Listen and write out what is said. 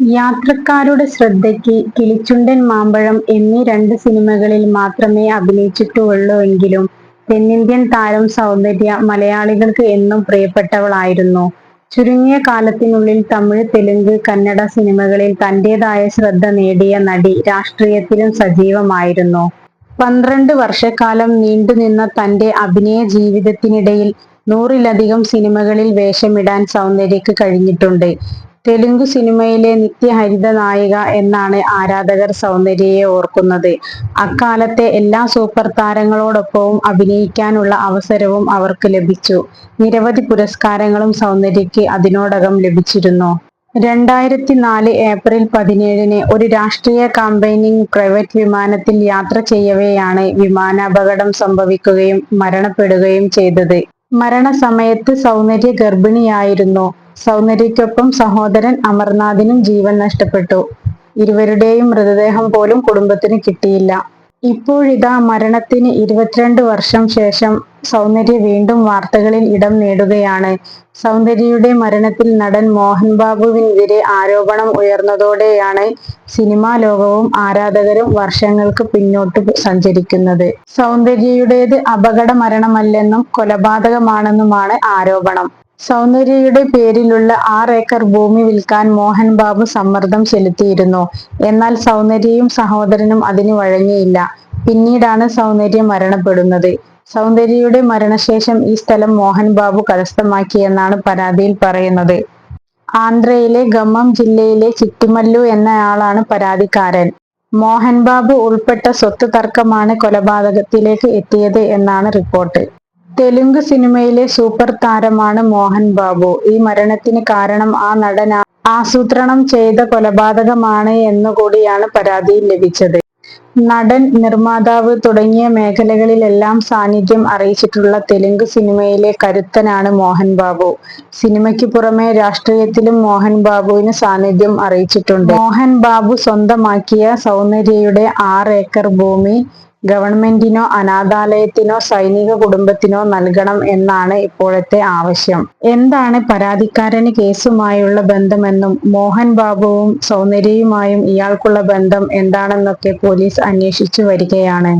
യാത്രക്കാരുടെ ശ്രദ്ധയ്ക്ക് കിളിച്ചുണ്ടൻ മാമ്പഴം എന്നീ രണ്ട് സിനിമകളിൽ മാത്രമേ അഭിനയിച്ചിട്ടുള്ളൂ എങ്കിലും തെന്നിന്ത്യൻ താരം സൗന്ദര്യ മലയാളികൾക്ക് എന്നും പ്രിയപ്പെട്ടവളായിരുന്നു. ചുരുങ്ങിയ കാലത്തിനുള്ളിൽ തമിഴ്, തെലുങ്ക്, കന്നഡ സിനിമകളിൽ തന്റേതായ ശ്രദ്ധ നേടിയ നടി രാഷ്ട്രീയത്തിലും സജീവമായിരുന്നു. പന്ത്രണ്ട് വർഷക്കാലം നീണ്ടുനിന്ന തന്റെ അഭിനയ ജീവിതത്തിനിടയിൽ നൂറിലധികം സിനിമകളിൽ വേഷമിടാൻ സൗന്ദര്യക്ക് കഴിഞ്ഞിട്ടുണ്ട്. തെലുങ്കു സിനിമയിലെ നിത്യഹരിത നായിക എന്നാണ് ആരാധകർ സൗന്ദര്യയെ ഓർക്കുന്നത്. അക്കാലത്തെ എല്ലാ സൂപ്പർ താരങ്ങളോടൊപ്പവും അഭിനയിക്കാനുള്ള അവസരവും അവർക്ക് ലഭിച്ചു. നിരവധി പുരസ്കാരങ്ങളും സൗന്ദര്യയ്ക്ക് അതിനോടകം ലഭിച്ചിരുന്നു. രണ്ടായിരത്തി നാല് ഏപ്രിൽ പതിനേഴിന് ഒരു രാഷ്ട്രീയ കാമ്പയിനിങ് പ്രൈവറ്റ് വിമാനത്തിൽ യാത്ര ചെയ്യവെയാണ് വിമാനാപകടം സംഭവിക്കുകയും മരണപ്പെടുകയും ചെയ്തത്. മരണസമയത്ത് സൗന്ദര്യ ഗർഭിണിയായിരുന്നു. സൗന്ദര്യയ്ക്കൊപ്പം സഹോദരൻ അമർനാഥിനും ജീവൻ നഷ്ടപ്പെട്ടു. ഇരുവരുടെയും മൃതദേഹം പോലും കുടുംബത്തിന് കിട്ടിയില്ല. ഇപ്പോഴിതാ മരണത്തിന് ഇരുപത്തിരണ്ട് വർഷം ശേഷം സൗന്ദര്യ വീണ്ടും വാർത്തകളിൽ ഇടം നേടുകയാണ്. സൗന്ദര്യയുടെ മരണത്തിൽ നടൻ മോഹൻ ബാബുവിനെതിരെ ആരോപണം ഉയർന്നതോടെയാണ് സിനിമാ ലോകവും ആരാധകരും വർഷങ്ങൾക്ക് പിന്നോട്ട് സഞ്ചരിക്കുന്നത്. സൗന്ദര്യയുടേത് അപകട മരണമല്ലെന്നും കൊലപാതകമാണെന്നുമാണ് ആരോപണം. സൗന്ദര്യയുടെ പേരിലുള്ള ആറേക്കർ ഭൂമി വിൽക്കാൻ മോഹൻ ബാബു സമ്മർദ്ദം ചെലുത്തിയിരുന്നു. എന്നാൽ സൗന്ദര്യയും സഹോദരനും അതിന് വഴങ്ങിയില്ല. പിന്നീടാണ് സൗന്ദര്യം മരണപ്പെടുന്നത്. സൗന്ദര്യയുടെ മരണശേഷം ഈ സ്ഥലം മോഹൻ ബാബു കരസ്ഥമാക്കിയെന്നാണ് പരാതിയിൽ പറയുന്നത്. ആന്ധ്രയിലെ ഖമ്മം ജില്ലയിലെ ചിറ്റിമല്ലു എന്നയാളാണ് പരാതിക്കാരൻ. മോഹൻ ബാബു ഉൾപ്പെട്ട സ്വത്ത് തർക്കമാണ് കൊലപാതകത്തിലേക്ക് എത്തിയത് എന്നാണ് റിപ്പോർട്ട്. തെലുങ്ക് സിനിമയിലെ സൂപ്പർ താരമാണ് മോഹൻ ബാബു. ഈ മരണത്തിന് കാരണം ആ നടൻ ആസൂത്രണം ചെയ്ത കൊലപാതകമാണ് എന്നുകൂടിയാണ് പരാതിയിൽ ലഭിച്ചത്. നടൻ, നിർമ്മാതാവ് തുടങ്ങിയ മേഖലകളിലെല്ലാം സാന്നിധ്യം അറിയിച്ചിട്ടുള്ള തെലുങ്ക് സിനിമയിലെ കരുത്തനാണ് മോഹൻ ബാബു. സിനിമയ്ക്ക് പുറമെ രാഷ്ട്രീയത്തിലും മോഹൻ ബാബുവിന് സാന്നിധ്യം അറിയിച്ചിട്ടുണ്ട്. മോഹൻ ബാബു സ്വന്തമാക്കിയ സൗന്ദര്യയുടെ ആറ് ഏക്കർ ഭൂമി ഗവൺമെന്റിനോ അനാഥാലയത്തിനോ സൈനിക കുടുംബത്തിനോ നൽകണം എന്നാണ് ഇപ്പോഴത്തെ ആവശ്യം. എന്താണ് പരാതിക്കാരന് കേസുമായുള്ള ബന്ധമെന്നും മോഹൻ ബാബുവും സൗന്ദര്യയുമായും ഇയാൾക്കുള്ള ബന്ധം എന്താണെന്നൊക്കെ പോലീസ് അന്വേഷിച്ചു വരികയാണ്.